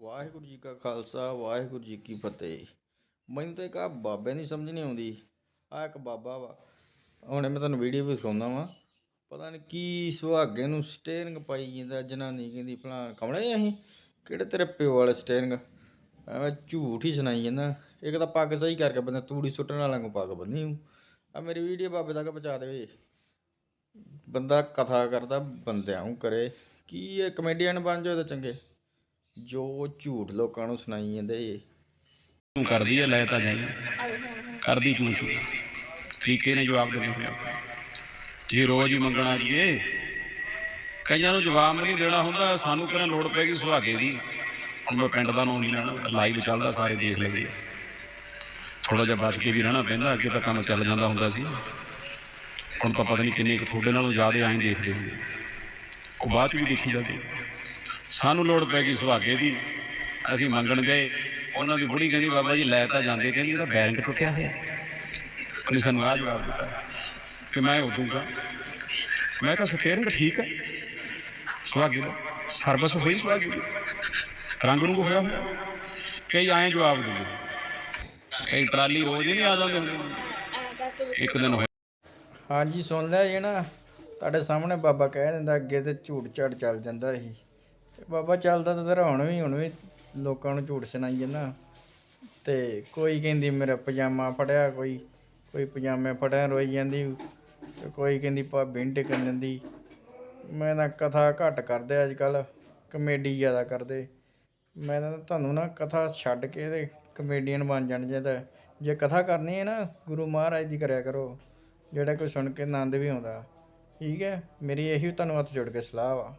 ਵਾਹਿਗੁਰੂ ਜੀ ਕਾ ਖਾਲਸਾ, ਵਾਹਿਗੁਰੂ ਜੀ ਕੀ ਫਤਿਹ। ਮੈਨੂੰ ਤਾਂ ਇੱਕ ਆ ਬਾਬੇ ਦੀ ਸਮਝ ਨਹੀਂ ਆਉਂਦੀ। ਆ ਇੱਕ ਬਾਬਾ ਵਾ। ਹੁਣੇ ਮੈਂ ਤੁਹਾਨੂੰ ਵੀਡੀਓ ਵੀ ਸੁਣਦਾ ਵਾਂ। ਪਤਾ ਨਹੀਂ ਕੀ ਸੁਹਾਗੇ ਨੂੰ ਸਟੇਰਿੰਗ ਪਾਈ ਜਾਂਦਾ, ਜਨਾਨੀ ਕਹਿੰਦੀ, ਭਲਾ ਕਮਲੇ ਅਸੀਂ? ਕਿਹੜੇ ਤੇਰੇ ਪਿਓ ਵਾਲੇ ਸਟੇਰਿੰਗ ਐਵੇਂ ਝੂਠ ਹੀ ਸੁਣਾਈ ਜਾਂਦਾ। ਇੱਕ ਤਾਂ ਪੱਗ ਸਹੀ ਕਰਕੇ ਬੰਦਾ ਤੂੜੀ ਸੁੱਟਣ ਵਾਲਿਆਂ ਨੂੰ ਪੱਗ ਬੰਨੀ ਹੂੰ ਆ ਮੇਰੀ ਵੀਡੀਓ ਬਾਬੇ ਤੱਕ ਪਹੁੰਚਾ ਦੇਵੇ ਬੰਦਾ ਕਥਾ ਕਰਦਾ, ਬੰਦਿਆਂ ਨੂੰ ਕਰੇ। ਕੀ ਇਹ ਕਮੇਡੀਅਨ ਬਣ ਜਾਓ ਤਾਂ ਚੰਗੇ। ਜੋ ਝੂਠ ਲੋਕਾਂ ਨੂੰ ਸੁਣਾਈ ਜਾਂਦੇ ਏ ਤੂੰ ਕਰਦੀ ਐ ਲੈ ਤਾਂ ਜਾਈ। ਕਰਦੀ ਤੂੰ ਸੀ? ਤਰੀਕੇ ਨੇ ਜਵਾਬ ਦੇਣਾ ਹੁੰਦਾ ਜੇ ਰੋਜ਼ ਹੀ ਮੰਗਣਾ ਜੀਏ ਕਈਆਂ ਨੂੰ ਜਵਾਬ ਨਹੀਂ ਦੇਣਾ ਹੁੰਦਾ, ਸਾਨੂੰ ਕਿਹੜਾ ਲੋੜ ਪੈਗੀ ਸੁਹਾਗੇ ਦੀ। ਮੈਂ ਪਿੰਡ ਦਾ ਨਾਮ ਨਹੀਂ ਲੈਣਾ, ਲਾਈਵ ਚੱਲਦਾ, ਸਾਰੇ ਦੇਖ ਲੈਂਦੇ ਥੋੜਾ ਜਿਹਾ ਬਚ ਕੇ ਵੀ ਰਹਿਣਾ ਪੈਂਦਾ, ਅੱਗੇ ਤਾਂ ਕੰਮ ਚੱਲ ਜਾਂਦਾ ਹੁੰਦਾ ਸੀ। ਹੁਣ ਤਾਂ ਪਤਾ ਨਹੀਂ ਕਿੰਨੇ ਕੁ ਤੁਹਾਡੇ ਨਾਲੋਂ ਜ਼ਿਆਦਾ ਐਂ ਦੇਖਦੇ ਹੁੰਦੇ ਉਹ ਬਾਅਦ ਚ ਵੀ ਦੇਖੀ ਜਾਂਦੇ ਸਾਨੂੰ ਲੋੜ ਪੈ ਗਈ ਸੁਹਾਗੇ ਦੀ। ਅਸੀਂ ਮੰਗਣ ਗਏ। ਉਹਨਾਂ ਦੀ ਬੁੜੀ ਕਹਿੰਦੀ, ਬਾਬਾ ਜੀ, ਲੈ ਤਾਂ ਜਾਂਦੇ ਕਹਿੰਦੀ, ਉਹਦਾ ਬੈਰਿੰਗ ਟੁੱਟਿਆ ਹੋਇਆ। ਉਹਨੇ ਸਾਨੂੰ ਆ ਜਵਾਬ ਦਿੱਤਾ। ਕਿ ਮੈਂ ਹੋ ਦੂੰਗਾ। ਮੈਂ ਕਿਹਾ ਸਟੇਰਿੰਗ ਠੀਕ ਹੈ ਸੁਹਾਗੇ ਦਾ ਸਰਵਿਸ ਹੋਈ ਸੁਹਾਗੇ ਦੀ। ਰੰਗ ਰੂੰਗ ਹੋਇਆ ਹੋਇਆ। ਕਈ ਆਏ ਜਵਾਬ ਦਿੰਦੇ। ਕਈ ਟਰਾਲੀ ਰੋਜ਼ ਹੀ ਨਹੀਂ ਆ ਜਾਂਦੇ ਹੁੰਦੇ। ਇੱਕ ਦਿਨ ਹੋਇਆ। ਹਾਂਜੀ, ਸੁਣ ਲਿਆ ਜੀ ਨਾ ਤੁਹਾਡੇ ਸਾਹਮਣੇ ਬਾਬਾ ਕਹਿ ਦਿੰਦਾ, ਅੱਗੇ ਤੇ ਝੂਠ ਝਾੜ ਚੱਲ ਜਾਂਦਾ ਸੀ। ਬਾਬਾ ਚੱਲਦਾ ਤਾਂ ਹੁਣ ਵੀ ਹੁਣ ਵੀ ਲੋਕਾਂ ਨੂੰ ਝੂਠ ਸੁਣਾਈ ਜਾਂਦਾ। ਤੇ ਕੋਈ ਕਹਿੰਦੀ ਮੇਰਾ ਪਜਾਮਾ ਫੜਿਆ, ਕੋਈ ਕੋਈ ਪਜਾਮੇ ਫੜਿਆ, ਰੋਈ ਜਾਂਦੀ। ਤੇ ਕੋਈ ਕਹਿੰਦੀ ਭਾਬੀ ਨੂੰ ਟਿਕਣ ਦਿੰਦੀ। ਮੈਂ ਨਾ ਕਥਾ ਘੱਟ ਕਰਦੇ ਅੱਜ ਕੱਲ ਕਮੇਡੀ ਜ਼ਿਆਦਾ ਕਰਦੇ। ਮੈਂ ਤਾਂ ਤੁਹਾਨੂੰ ਨਾ ਕਥਾ ਛੱਡ ਕੇ ਤੇ ਕਮੇਡੀਅਨ ਬਣ ਜਾਣ ਚਾਹੀਦਾ ਜੇ ਕਥਾ ਕਰਨੀ ਹੈ ਨਾ, ਗੁਰੂ ਮਹਾਰਾਜ ਦੀ ਕਰਿਆ ਕਰੋ। ਜਿਹੜਾ ਕੋਈ ਸੁਣ ਕੇ ਆਨੰਦ ਵੀ ਆਉਂਦਾ। ਠੀਕ ਹੈ, ਮੇਰੀ ਇਹੀ ਤੁਹਾਨੂੰ ਹੱਥ ਜੋੜ ਕੇ ਸਲਾਹ ਵਾ।